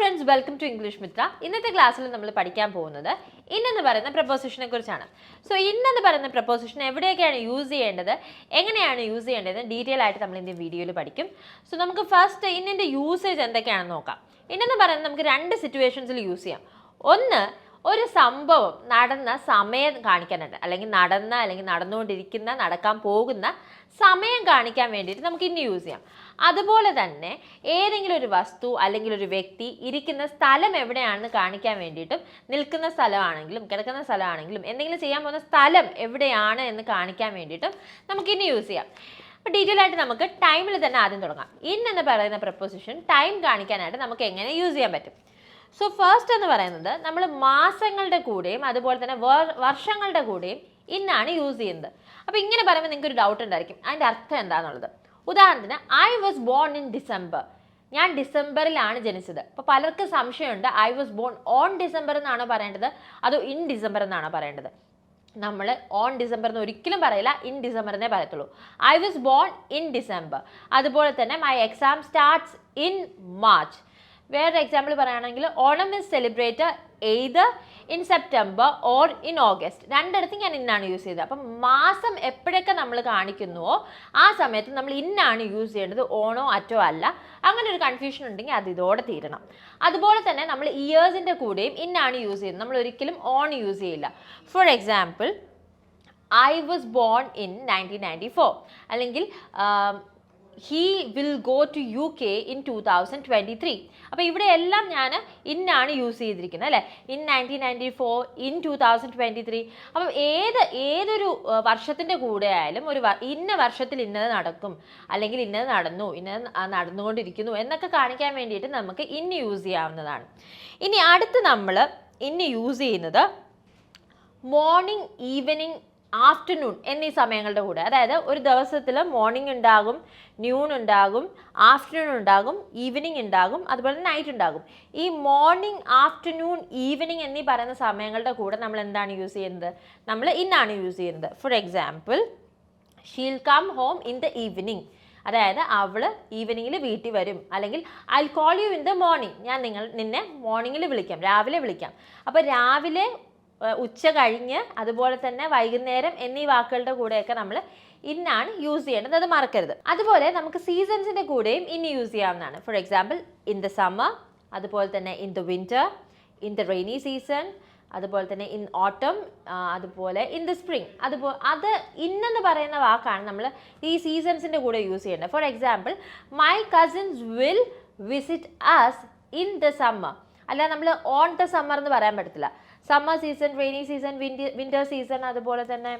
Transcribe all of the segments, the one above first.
Friends welcome to English Mitra ഇന്നത്തെ ക്ലാസ്സിൽ നമ്മൾ പഠിക്കാൻ പോകുന്നത് ഇന്നെന്ന് പറയുന്ന പ്രപ്പോസിഷനെ കുറിച്ചാണ്. സോ ഇന്നെന്ന് പറയുന്ന പ്രപ്പോസിഷൻ എവിടെയൊക്കെയാണ് യൂസ് ചെയ്യേണ്ടത്? എങ്ങനെയാണ് യൂസ് ചെയ്യേണ്ടത് ഡീറ്റെയിൽ ആയിട്ട് നമ്മൾ ഇതിന്റെ വീഡിയോയിൽ പഠിക്കും. സോ നമുക്ക് ഫസ്റ്റ് ഇന്നിന്റെ യൂസേജ് എന്തൊക്കെയാണെന്ന് നോക്കാം. ഇന്നെന്ന് പറയുന്നത് നമുക്ക് രണ്ട് സിറ്റുവേഷൻസിൽ യൂസ് ചെയ്യാം. ഒന്ന് ഒരു സംഭവം നടന്ന സമയം കാണിക്കാനുണ്ട്. അല്ലെങ്കിൽ നടന്ന അല്ലെങ്കിൽ നടന്നുകൊണ്ടിരിക്കുന്ന നടക്കാൻ പോകുന്ന സമയം കാണിക്കാൻ വേണ്ടിയിട്ട് നമുക്ക് ഇന്ന് യൂസ് ചെയ്യാം. അതുപോലെ തന്നെ ഏതെങ്കിലും ഒരു വസ്തു അല്ലെങ്കിൽ ഒരു വ്യക്തി ഇരിക്കുന്ന സ്ഥലം എവിടെയാണെന്ന് കാണിക്കാൻ വേണ്ടിയിട്ടും നിൽക്കുന്ന സ്ഥലമാണെങ്കിലും കിടക്കുന്ന സ്ഥലമാണെങ്കിലും എന്തെങ്കിലും ചെയ്യാൻ പോകുന്ന സ്ഥലം എവിടെയാണ് എന്ന് കാണിക്കാൻ വേണ്ടിയിട്ടും നമുക്ക് ഇനി യൂസ് ചെയ്യാം. അപ്പോൾ ഡീറ്റെയിൽ ആയിട്ട് നമുക്ക് ടൈമിൽ തന്നെ ആദ്യം തുടങ്ങാം. ഇൻ എന്ന് പറയുന്ന പ്രപ്പോസിഷൻ ടൈം കാണിക്കാനായിട്ട് നമുക്ക് എങ്ങനെ യൂസ് ചെയ്യാൻ പറ്റും? സോ ഫസ്റ്റ് എന്ന് പറയുന്നത് നമ്മൾ മാസങ്ങളുടെ കൂടെയും അതുപോലെ തന്നെ വർ- വർഷങ്ങളുടെ കൂടെയും ഇന്നാണ് യൂസ് ചെയ്യുന്നത്. അപ്പോൾ ഇങ്ങനെ പറയുമ്പോൾ നിങ്ങൾക്ക് ഒരു ഡൗട്ട് ഉണ്ടായിരിക്കും. അതിന്റെ അർത്ഥം എന്താണെന്നുള്ളത് ഉദാഹരണത്തിന് I was born in December ഞാൻ ഡിസംബറിലാണ് ജനിച്ചത്. അപ്പോൾ പലർക്കും സംശയമുണ്ട് I was born on December എന്നാണോ പറയേണ്ടത്? അതോ ഇൻ ഡിസംബർ എന്നാണോ പറയേണ്ടത്? നമ്മൾ ഓൺ ഡിസംബർ എന്ന് ഒരിക്കലും പറയില്ല ഇൻ ഡിസംബർ എന്നേ പറയത്തുള്ളൂ. I was born in December അതുപോലെ തന്നെ my exam starts in March വേറൊരു എക്സാമ്പിൾ പറയുകയാണെങ്കിൽ Onam is celebrate either in September or in August രണ്ടിടത്തും ഞാൻ ഇന്നാണ് യൂസ് ചെയ്തത്. അപ്പം മാസം എപ്പോഴൊക്കെ നമ്മൾ കാണിക്കുന്നുവോ ആ സമയത്ത് നമ്മൾ ഇന്നാണ് യൂസ് ചെയ്യേണ്ടത്. ഓണോ അറ്റോ അല്ല. അങ്ങനെ ഒരു കൺഫ്യൂഷൻ ഉണ്ടെങ്കിൽ അത് ഇതോടെ തീരണം. അതുപോലെ തന്നെ നമ്മൾ ഇയേഴ്സിന്റെ കൂടെയും ഇന്നാണ് യൂസ് ചെയ്യുന്നത്. നമ്മൾ ഒരിക്കലും ഓൺ യൂസ് ചെയ്യില്ല. For example I was born in nineteen ninety four അല്ലെങ്കിൽ he will go to U K in two thousand twenty three അപ്പോൾ ഇവിടെ എല്ലാം ഞാൻ ഇന്നാണ് യൂസ് ചെയ്തിരിക്കുന്നത് അല്ലേ? In nineteen ninety four in two thousand twenty three അപ്പം ഏത് ഏതൊരു വർഷത്തിന്റെ കൂടെ ആയാലും ഒരു ഇന്ന വർഷത്തിൽ ഇന്നത് നടക്കും അല്ലെങ്കിൽ ഇന്നത് നടന്നു ഇന്നത് നടന്നുകൊണ്ടിരിക്കുന്നു എന്നൊക്കെ കാണിക്കാൻ വേണ്ടിയിട്ട് നമുക്ക് ഇന്ന് യൂസ് ചെയ്യാവുന്നതാണ്. ഇനി അടുത്ത് നമ്മൾ ഇന്ന് യൂസ് ചെയ്യുന്നത് മോർണിംഗ് ഈവനിങ് ആഫ്റ്റർനൂൺ എന്നീ സമയങ്ങളുടെ കൂടെ. അതായത് ഒരു ദിവസത്തിൽ മോർണിംഗ് ഉണ്ടാകും ന്യൂൺ ഉണ്ടാകും ആഫ്റ്റർനൂൺ ഉണ്ടാകും ഈവനിങ് ഉണ്ടാകും അതുപോലെ നൈറ്റ് ഉണ്ടാകും. ഈ മോർണിംഗ് ആഫ്റ്റർനൂൺ ഈവനിങ് എന്നീ പറയുന്ന സമയങ്ങളുടെ കൂടെ നമ്മൾ എന്താണ് യൂസ് ചെയ്യുന്നത്? നമ്മൾ ഇന്നാണ് യൂസ് ചെയ്യുന്നത്. For example she'll come home in the evening അതായത് അവൾ ഈവനിങ്ങിൽ വീട്ടിൽ വരും. അല്ലെങ്കിൽ I call you in the morning ഞാൻ നിങ്ങൾ നിന്നെ മോർണിംഗിൽ വിളിക്കാം രാവിലെ വിളിക്കാം. അപ്പോൾ രാവിലെ ഉച്ച കഴിഞ്ഞ് അതുപോലെ തന്നെ വൈകുന്നേരം എന്നീ വാക്കുകളുടെ കൂടെയൊക്കെ നമ്മൾ ഇന്നാണ് യൂസ് ചെയ്യേണ്ടത്. അത് മറക്കരുത്. അതുപോലെ നമുക്ക് സീസൺസിന്റെ കൂടെയും ഇന്ന് യൂസ് ചെയ്യാവുന്നതാണ്. For example in the summer അതുപോലെ തന്നെ in the winter in the rainy season അതുപോലെ തന്നെ ഇൻ ഓട്ടം അതുപോലെ ഇൻ ദ സ്പ്രിങ് അതുപോലെ അത് ഇന്നെന്ന് പറയുന്ന വാക്കാണ് നമ്മൾ ഈ സീസൺസിന്റെ കൂടെ യൂസ് ചെയ്യേണ്ടത്. For example my cousins will visit us in the summer അല്ല നമ്മൾ ഓൺ ദ സമ്മർ എന്ന് പറയാൻ പറ്റത്തില്ല. Summer season rainy season winter season അതുപോലെ തന്നെ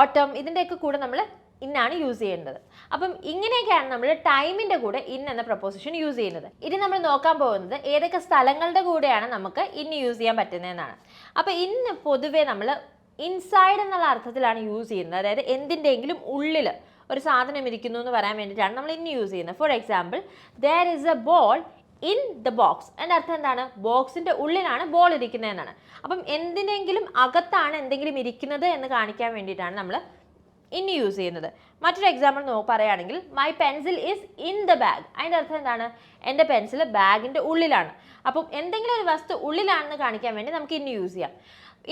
ഓട്ടം ഇതിന്റെയൊക്കെ കൂടെ നമ്മൾ ഇന്നാണ് യൂസ് ചെയ്യേണ്ടത് അപ്പം ഇങ്ങനെയൊക്കെയാണ് നമ്മൾ ടൈമിന്റെ കൂടെ ഇൻ എന്ന പ്രപ്പോസിഷൻ യൂസ് ചെയ്യുന്നത്. ഇനി നമ്മൾ നോക്കാൻ പോകുന്നത് ഏതൊക്കെ സ്ഥലങ്ങളുടെ കൂടെയാണ് നമുക്ക് ഇന്ന് യൂസ് ചെയ്യാൻ പറ്റുന്നതെന്നാണ് അപ്പോൾ ഇന്ന് പൊതുവേ നമ്മൾ ഇൻസൈഡ് എന്നുള്ള അർത്ഥത്തിലാണ് യൂസ് ചെയ്യുന്നത്. അതായത് എന്തിന്റെയെങ്കിലും ഉള്ളിൽ ഒരു സാധനം ഇരിക്കുന്നു എന്ന് പറയാൻ വേണ്ടിയിട്ടാണ് നമ്മൾ ഇന്ന് യൂസ് ചെയ്യുന്നത്. For example there is a ball in the box എന്റെ അർത്ഥം എന്താണ്? ബോക്സിന്റെ ഉള്ളിലാണ് ബോൾ ഇരിക്കുന്നതെന്നാണ് അപ്പം എന്തിനെങ്കിലും അകത്താണ് എന്തെങ്കിലും ഇരിക്കുന്നത് എന്ന് കാണിക്കാൻ വേണ്ടിയിട്ടാണ് നമ്മൾ ഇൻ യൂസ് ചെയ്യുന്നത്. മറ്റൊരു എക്സാമ്പിൾ നോ പറയുകയാണെങ്കിൽ my pencil is in the bag അതിന്റെ അർത്ഥം എന്താണ്? എന്റെ പെൻസിൽ ബാഗിന്റെ ഉള്ളിലാണ്. അപ്പം എന്തെങ്കിലും ഒരു വസ്തു ഉള്ളിലാണെന്ന് കാണിക്കാൻ വേണ്ടി നമുക്ക് ഇന്ന് യൂസ് ചെയ്യാം.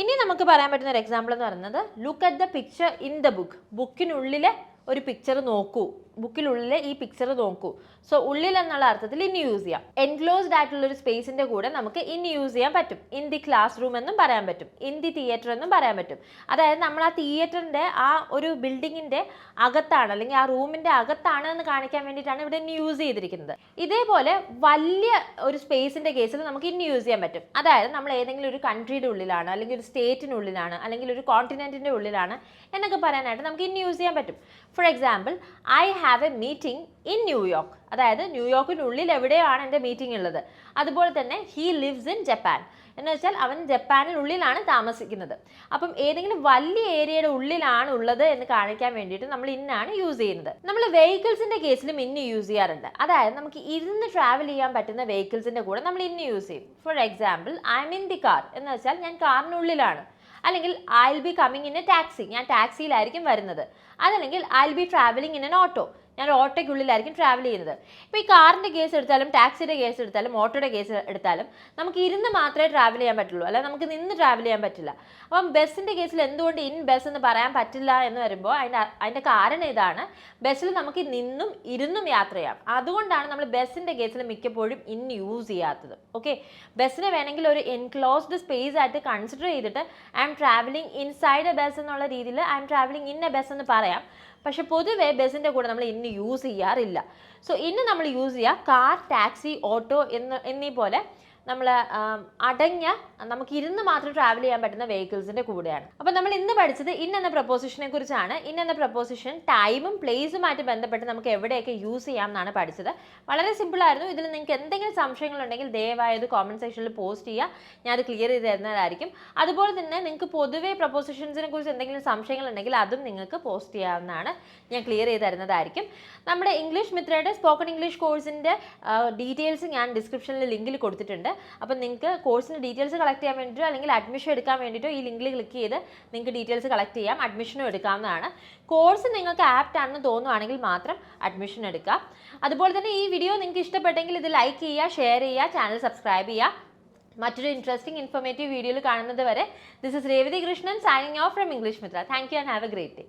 ഇനി നമുക്ക് പറയാൻ പറ്റുന്ന ഒരു എക്സാമ്പിൾ എന്ന് പറയുന്നത് look at the picture in the book ബുക്കിനുള്ളിലെ ഒരു പിക്ചർ നോക്കൂ. ബുക്കിനുള്ളിലെ ഈ പിക്ചർ നോക്കൂ. സോ ഉള്ളിൽ എന്നുള്ള അർത്ഥത്തിൽ ഇനി യൂസ് ചെയ്യാം. എൻക്ലോസ്ഡ് ആയിട്ടുള്ള ഒരു സ്പേസിന്റെ കൂടെ നമുക്ക് ഇനി യൂസ് ചെയ്യാൻ പറ്റും. ഇൻ ദി ക്ലാസ് റൂം എന്നും പറയാൻ പറ്റും. ഇൻ ദി തിയേറ്റർ എന്നും പറയാൻ പറ്റും. അതായത് നമ്മൾ ആ തിയേറ്ററിന്റെ ആ ഒരു ബിൽഡിങ്ങിന്റെ അകത്താണ് അല്ലെങ്കിൽ ആ റൂമിന്റെ അകത്താണ് എന്ന് കാണിക്കാൻ വേണ്ടിയിട്ടാണ് ഇവിടെ ഇനി യൂസ് ചെയ്തിരിക്കുന്നത്. ഇതേപോലെ വലിയ ഒരു സ്പേസിന്റെ കേസിൽ നമുക്ക് ഇനി യൂസ് ചെയ്യാൻ പറ്റും. അതായത് നമ്മൾ ഏതെങ്കിലും ഒരു കൺട്രിയുടെ ഉള്ളിലാണ് അല്ലെങ്കിൽ ഒരു സ്റ്റേറ്റിനുള്ളിലാണ് അല്ലെങ്കിൽ ഒരു കോണ്ടിനെന്റിന്റെ ഉള്ളിലാണ് എന്നൊക്കെ പറയാനായിട്ട് നമുക്ക് ഇനി യൂസ് ചെയ്യാൻ പറ്റും. For example I have a meeting in New York അതായത് ന്യൂയോർക്കിനുള്ളിൽ എവിടെയാണ് എന്റെ മീറ്റിംഗ് ഉള്ളത്? അതുപോലെ തന്നെ ഹീ ലിവ്സ് ഇൻ ജപ്പാൻ എന്ന് വെച്ചാൽ അവൻ ജപ്പാനിനുള്ളിലാണ് താമസിക്കുന്നത്. അപ്പം ഏതെങ്കിലും വലിയ ഏരിയയുടെ ഉള്ളിലാണ് ഉള്ളത് എന്ന് കാണിക്കാൻ വേണ്ടിയിട്ട് നമ്മൾ ഇന്നാണ് യൂസ് ചെയ്യുന്നത്. നമ്മൾ വെഹിക്കിൾസിന്റെ കേസിലും ഇന്ന് യൂസ് ചെയ്യാറുണ്ട്. അതായത് നമുക്ക് ഇരുന്ന് ട്രാവൽ ചെയ്യാൻ പറ്റുന്ന വെഹിക്കിൾസിന്റെ കൂടെ നമ്മൾ ഇന്ന് യൂസ് ചെയ്യും. For example I'm in the car എന്ന് വെച്ചാൽ ഞാൻ കാറിനുള്ളിലാണ്. അല്ലെങ്കിൽ I will be coming in a taxi ഞാൻ ടാക്സിയിലായിരിക്കും വരുന്നത്. അതല്ലെങ്കിൽ I will be travelling in an auto ഞാൻ ഓട്ടോയ്ക്കുള്ളിലായിരിക്കും ട്രാവൽ ചെയ്യുന്നത്. ഇപ്പോൾ ഈ കാറിന്റെ കേസ് എടുത്താലും ടാക്സിയുടെ കേസ് എടുത്താലും ഓട്ടോയുടെ കേസ് എടുത്താലും നമുക്ക് ഇരുന്ന് മാത്രമേ ട്രാവൽ ചെയ്യാൻ പറ്റുള്ളൂ. അല്ല നമുക്ക് നിന്ന് ട്രാവൽ ചെയ്യാൻ പറ്റില്ല. അപ്പം ബസ്സിന്റെ കേസിൽ എന്തുകൊണ്ട് ഇൻ ബസ് എന്ന് പറയാൻ പറ്റില്ല എന്ന് വരുമ്പോൾ അതിന്റെ അതിന്റെ കാരണം ഇതാണ് ബസ്സിൽ നമുക്ക് നിന്നും ഇരുന്നും യാത്ര ചെയ്യാം. അതുകൊണ്ടാണ് നമ്മൾ ബസ്സിന്റെ കേസിൽ മിക്കപ്പോഴും ഇൻ യൂസ് ചെയ്യാത്തത്. ഓക്കെ ബസ്സിനെ വേണമെങ്കിൽ ഒരു എൻക്ലോസ്ഡ് സ്പേസ് ആയിട്ട് കൺസിഡർ ചെയ്തിട്ട് I am travelling inside a bus എന്നുള്ള രീതിയിൽ I am travelling in a bus എന്ന് പറയാം. പക്ഷെ പൊതുവേ ബസ്സിന്റെ കൂടെ നമ്മൾ ഇന്ന് യൂസ് ചെയ്യാറില്ല. സോ ഇന്ന് നമ്മൾ യൂസ് ചെയ്യുക കാർ ടാക്സി ഓട്ടോ എന്ന് എന്നീ പോലെ നമ്മൾ അടഞ്ഞ നമുക്ക് ഇരുന്ന് മാത്രം ട്രാവൽ ചെയ്യാൻ പറ്റുന്ന വെഹിക്കിൾസിന്റെ കൂടെയാണ്. അപ്പോൾ നമ്മൾ ഇന്ന് പഠിച്ചത് ഇൻ എന്ന പ്രപ്പോസിഷനെ കുറിച്ചാണ്. ഇൻ എന്ന പ്രപ്പോസിഷൻ ടൈമും പ്ലേസുമായിട്ട് ബന്ധപ്പെട്ട് നമുക്ക് എവിടെയൊക്കെ യൂസ് ചെയ്യാം എന്നാണ് പഠിച്ചത്. വളരെ സിമ്പിൾ ആയിരുന്നു. ഇതിൽ നിങ്ങൾക്ക് എന്തെങ്കിലും സംശയങ്ങളുണ്ടെങ്കിൽ ദയവായത് കോമന്റ് സെക്ഷനിൽ പോസ്റ്റ് ചെയ്യുക. ഞാൻ അത് ക്ലിയർ ചെയ്ത് തരുന്നതായിരിക്കും. അതുപോലെ തന്നെ നിങ്ങൾക്ക് പൊതുവേ പ്രപ്പോസിഷൻസിനെ കുറിച്ച് എന്തെങ്കിലും സംശയങ്ങളുണ്ടെങ്കിൽ അതും നിങ്ങൾക്ക് പോസ്റ്റ് ചെയ്യാവുന്നതാണ്. ഞാൻ ക്ലിയർ ചെയ്ത് തരുന്നതായിരിക്കും. നമ്മുടെ ഇംഗ്ലീഷ് മിത്രയുടെ സ്പോക്കൺ ഇംഗ്ലീഷ് കോഴ്സിന്റെ ഡീറ്റെയിൽസ് ഞാൻ ഡിസ്ക്രിപ്ഷനിൽ ലിങ്കിൽ കൊടുത്തിട്ടുണ്ട്. അപ്പം നിങ്ങൾക്ക് കോഴ്സിന്റെ ഡീറ്റെയിൽസ് കളക്ട് ചെയ്യാൻ വേണ്ടിയിട്ടോ അല്ലെങ്കിൽ അഡ്മിഷൻ എടുക്കാൻ വേണ്ടിയിട്ടോ ഈ ലിങ്കിൽ ക്ലിക്ക് ചെയ്ത് നിങ്ങൾക്ക് ഡീറ്റെയിൽസ് കളക്ട് ചെയ്യാം. അഡ്മിഷനും എടുക്കാവുന്നതാണ്. കോഴ്സ് നിങ്ങൾക്ക് ആപ്റ്റ് ആണെന്ന് തോന്നുവാണെങ്കിൽ മാത്രം അഡ്മിഷൻ എടുക്കുക. അതുപോലെ തന്നെ ഈ വീഡിയോ നിങ്ങൾക്ക് ഇഷ്ടപ്പെട്ടെങ്കിൽ ഇത് ലൈക്ക് ചെയ്യുക ഷെയർ ചെയ്യുക ചാനൽ സബ്സ്ക്രൈബ് ചെയ്യുക. മറ്റൊരു ഇൻട്രസ്റ്റിംഗ് ഇൻഫോർമേറ്റീവ് വീഡിയോയിൽ കാണുന്നത് വരെ. This is Revathi Krishnan signing off from English Mitra thank you and have a great day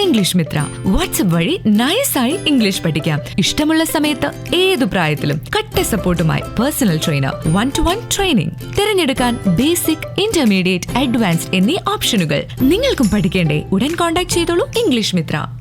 English Mitra. WhatsApp വഴി നയസായി ഇംഗ്ലീഷ് പഠിക്കാം. ഇഷ്ടമുള്ള സമയത്ത് ഏതു പ്രായത്തിലും കട്ട സപ്പോർട്ടുമായി personal trainer one to one training തിരഞ്ഞെടുക്കാൻ ബേസിക് ഇന്റർമീഡിയറ്റ് അഡ്വാൻസ്ഡ് എന്നീ ഓപ്ഷനുകൾ നിങ്ങൾക്കും പഠിക്കേണ്ടേ. ഉടൻ കോൺടാക്ട് ചെയ്തോളൂ ഇംഗ്ലീഷ് മിത്ര.